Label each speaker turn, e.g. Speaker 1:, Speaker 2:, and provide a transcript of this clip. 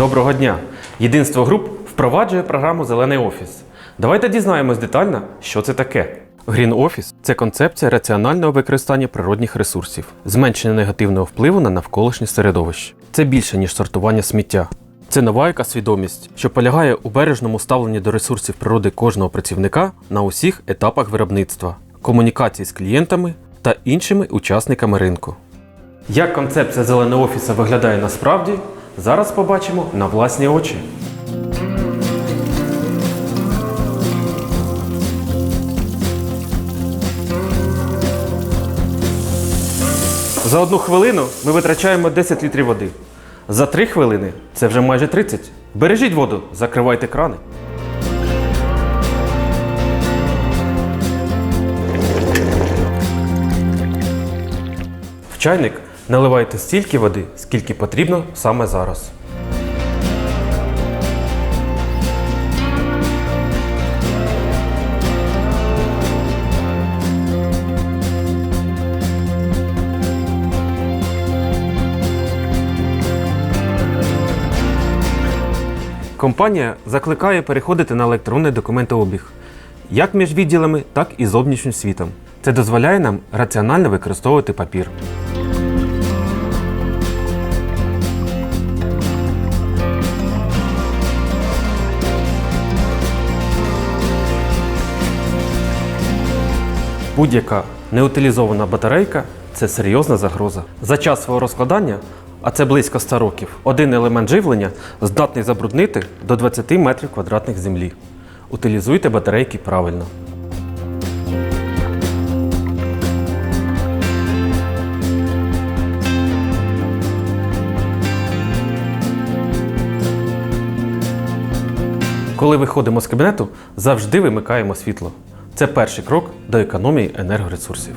Speaker 1: Доброго дня! Єдинство груп впроваджує програму Зелений офіс. Давайте дізнаємось детально, що це таке. Green Office – це концепція раціонального використання природних ресурсів, зменшення негативного впливу на навколишнє середовище. Це більше, ніж сортування сміття. Це нова яка свідомість, що полягає у бережному ставленні до ресурсів природи кожного працівника на усіх етапах виробництва, комунікації з клієнтами та іншими учасниками ринку. Як концепція зеленого офісу виглядає насправді, зараз побачимо на власні очі. За одну хвилину ми витрачаємо 10 літрів води. За 3 хвилини це вже майже 30. Бережіть воду, закривайте крани. В чайник наливайте стільки води, скільки потрібно саме зараз. Компанія закликає переходити на електронний документообіг як між відділами, так і зовнішнім світом. Це дозволяє нам раціонально використовувати папір. Будь-яка неутилізована батарейка це серйозна загроза. За час свого розкладання, а це близько 100 років, один елемент живлення здатний забруднити до 20 метрів квадратних землі. Утилізуйте батарейки правильно. Коли виходимо з кабінету, завжди вимикаємо світло. Це перший крок до економії енергоресурсів.